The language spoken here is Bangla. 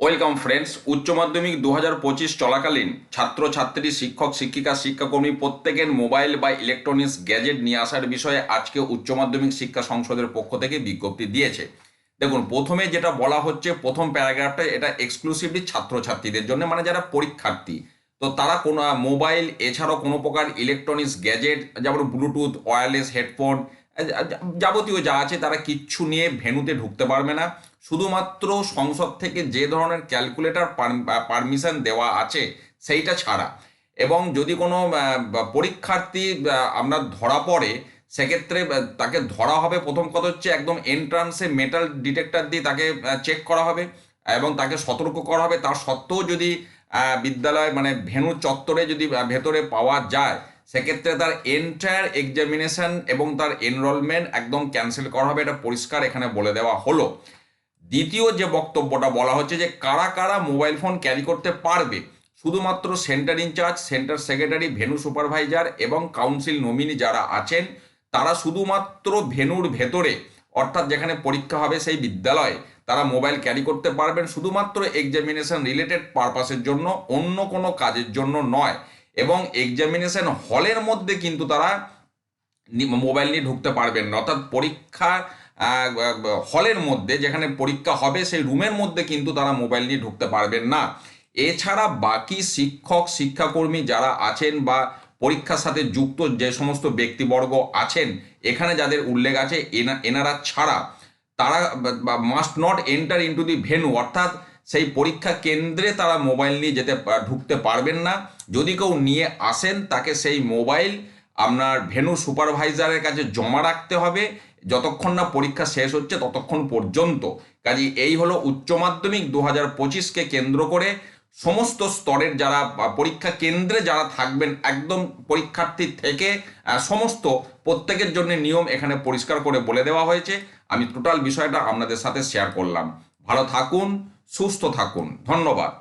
ওয়েলকাম ফ্রেন্ডস উচ্চ মাধ্যমিক দু হাজার পঁচিশ চলাকালীন ছাত্রছাত্রী, শিক্ষক, শিক্ষিকা, শিক্ষাকর্মী প্রত্যেকের মোবাইল বা ইলেকট্রনিক্স গ্যাজেট নিয়ে আসার বিষয়ে আজকে উচ্চ মাধ্যমিক শিক্ষা সংসদের পক্ষ থেকে বিজ্ঞপ্তি দিয়েছে। দেখুন, প্রথমে যেটা বলা হচ্ছে, প্রথম প্যারাগ্রাফটা এটা এক্সক্লুসিভলি ছাত্রছাত্রীদের জন্য মানে যারা পরীক্ষার্থী। তো তারা কোনো মোবাইল, এছাড়াও কোনো প্রকার ইলেকট্রনিক্স গ্যাজেট যেমন ব্লুটুথ ওয়্যারলেস হেডফোন যাবতীয় যা আছে তারা কিচ্ছু নিয়ে ভেনুতে ঢুকতে পারবে না। শুধুমাত্র সংসদ থেকে যে ধরনের ক্যালকুলেটার পারমিশন দেওয়া আছে, সেইটা ছাড়া। এবং যদি কোনো পরীক্ষার্থী আপনার ধরা পড়ে, সেক্ষেত্রে তাকে ধরা হবে, প্রথম কথা হচ্ছে একদম এন্ট্রান্সে মেটাল ডিটেক্টর দিয়ে তাকে চেক করা হবে এবং তাকে সতর্ক করা হবে। তার সত্ত্বেও যদি বিদ্যালয় মানে ভেনু চত্বরে যদি ভেতরে পাওয়া যায়, সেক্ষেত্রে তার এন্টায়ার এক্সামিনেশন এবং তার এনরোলমেন্ট একদম ক্যান্সেল করা হবে। এটা পরিষ্কার এখানে বলে দেওয়া হলো। দ্বিতীয় যে বক্তব্যটা বলা হচ্ছে যে কারা কারা মোবাইল ফোন ক্যারি করতে পারবে, শুধুমাত্র centre in charge, centre secretary, venue supervisor এবং কাউন্সিল নমিনি যারা আছেন, তারা শুধুমাত্র ভেনুর ভেতরে, অর্থাৎ যেখানে পরীক্ষা হবে সেই বিদ্যালয়ে, তারা মোবাইল ক্যারি করতে পারবেন শুধুমাত্র এক্সামিনেশন রিলেটেড পারপাসের জন্য, অন্য কোনো কাজের জন্য নয়। এবং এক্সামিনেশন হলের মধ্যে কিন্তু তারা মোবাইল নিয়ে ঢুকতে পারবেন অর্থাৎ পরীক্ষা হলের মধ্যে যেখানে পরীক্ষা হবে, সেই রুমের মধ্যে কিন্তু তারা মোবাইল নিয়ে ঢুকতে পারবেন না। এছাড়া বাকি শিক্ষক, শিক্ষাকর্মী যারা আছেন বা পরীক্ষার সাথে যুক্ত যে সমস্ত ব্যক্তিবর্গ আছেন, এখানে যাদের উল্লেখ আছে, এনা- এনারা ছাড়া, তারা must not enter into the venue অর্থাৎ সেই পরীক্ষা কেন্দ্রে তারা মোবাইল নিয়ে যেতে ঢুকতে পারবেন না। যদি কেউ নিয়ে আসেন, তাকে সেই মোবাইল আপনার ভেনু সুপারভাইজারের কাছে জমা রাখতে হবে। যতক্ষণ না পরীক্ষা শেষ হচ্ছে, ততক্ষণ পর্যন্ত। কাজে, এই হলো উচ্চ মাধ্যমিক দু হাজার পঁচিশকে কেন্দ্র করে সমস্ত স্তরের যারা পরীক্ষা কেন্দ্রে যারা থাকবেন, একদম পরীক্ষার্থী থেকে সমস্ত প্রত্যেকের জন্য নিয়ম এখানে পরিষ্কার করে বলে দেওয়া হয়েছে। আমি টোটাল বিষয়টা আপনাদের সাথে শেয়ার করলাম। ভালো থাকুন, সুস্থ থাকুন। ধন্যবাদ।